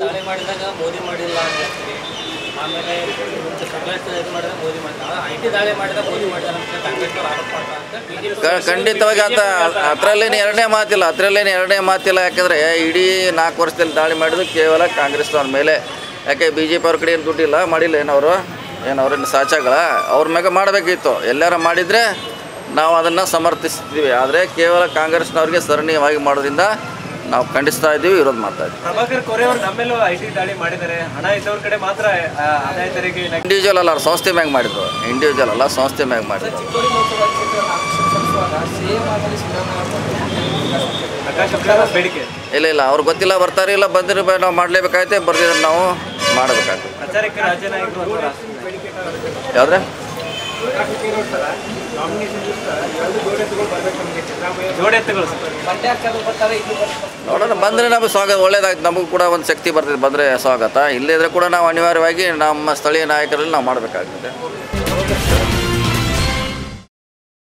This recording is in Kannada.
ದಾಳಿ ಮಾಡಿದಾಗ ಮೋದಿ ಮಾಡಿಲ್ಲ ಅಂತ ಆಮೇಲೆ ಸಕಲೇಶ್ ಇದು ಮಾಡಿದಾಗ ಮೋದಿ ಮಾಡ್ತಾರೆ ಐ ಟಿ ದಾಳಿ ಮಾಡಿದಾಗ ಮೋದಿ ಮಾಡ್ತಾರೆ ಅಂತ ಕಾಂಗ್ರೆಸ್ ಆರೋಪ ಮಾಡ್ತಾರೆ ಖಂಡಿತವಾಗಿ ಆತ ಅದರಲ್ಲೇನು ಎರಡನೇ ಮಾತಿಲ್ಲ ಅದರಲ್ಲೇನು ಎರಡನೇ ಮಾತಿಲ್ಲ. ಯಾಕಂದರೆ ಇಡೀ ನಾಲ್ಕು ವರ್ಷದಲ್ಲಿ ದಾಳಿ ಮಾಡಿದ್ದು ಕೇವಲ ಕಾಂಗ್ರೆಸ್ನವ್ರ ಮೇಲೆ. ಯಾಕೆ ಬಿ ಜೆ ಪಿ ಅವ್ರ ಕಡೆ ಏನು ದುಡ್ಡಿಲ್ಲ? ಮಾಡಿಲ್ಲ ಏನವರು? ಏನು ಸಾಚಗಳ ಸಾಚಾಗಳ? ಅವ್ರ ಮ್ಯಾಗ ಮಾಡಬೇಕಿತ್ತು. ಎಲ್ಲಾರ ಮಾಡಿದರೆ ನಾವು ಅದನ್ನು ಸಮರ್ಥಿಸ್ತೀವಿ. ಆದರೆ ಕೇವಲ ಕಾಂಗ್ರೆಸ್ನವ್ರಿಗೆ ಸರಣೀಯವಾಗಿ ಮಾಡೋದ್ರಿಂದ ನಾವು ಖಂಡಿಸ್ತಾ ಇದ್ದೀವಿ ವಿರೋಧ ಮಾಡ್ತಾ ಇದ್ದೀವಿ. ಪ್ರಭಾಕರ್ ಕೋರೆ ಅವರು ನಮ್ಮೇಲೂ ಐ ಟಿ ದಾಳಿ ಮಾಡಿದ್ದಾರೆ. ಹಣ ಇದ್ದವ್ರ ಕಡೆ ಮಾತ್ರ ಆ, ಆದಾಯ ತೆರಿಗೆ ಇಂಡಿವಿಜುವಲ್ ಅಲ್ಲ ಸಂಸ್ಥೆ ಮ್ಯಾಗ ಮಾಡಿದ್ರು. ಇಂಡಿವಿಜುವಲ್ ಅಲ್ಲ ಸಂಸ್ಥೆ ಮ್ಯಾಗ ಮಾಡಿದ್ರು. ಇಲ್ಲ ಇಲ್ಲ ಅವ್ರಿಗೆ ಗೊತ್ತಿಲ್ಲ ಬರ್ತಾರೆ ಇಲ್ಲ ಬಂದಿರ ನಾವು ಮಾಡಲೇಬೇಕಾಯ್ತೆ ಬರ್ದಿದ್ರೆ ನಾವು ಮಾಡಬೇಕಾಗ್ತದೆ ಯಾವ್ದ್ರೆ? ನೋಡೋಣ ಬಂದರೆ ನಮಗೆ ಸ್ವಾಗತ ಒಳ್ಳೇದಾಗ್ತದೆ ನಮಗೂ ಕೂಡ ಒಂದು ಶಕ್ತಿ ಬರ್ತದೆ ಬಂದರೆ ಸ್ವಾಗತ. ಇಲ್ಲದಿದ್ರೆ ಕೂಡ ನಾವು ಅನಿವಾರ್ಯವಾಗಿ ನಮ್ಮ ಸ್ಥಳೀಯ ನಾಯಕರಲ್ಲಿ ನಾವು ಮಾಡಬೇಕಾಗ್ತದೆ.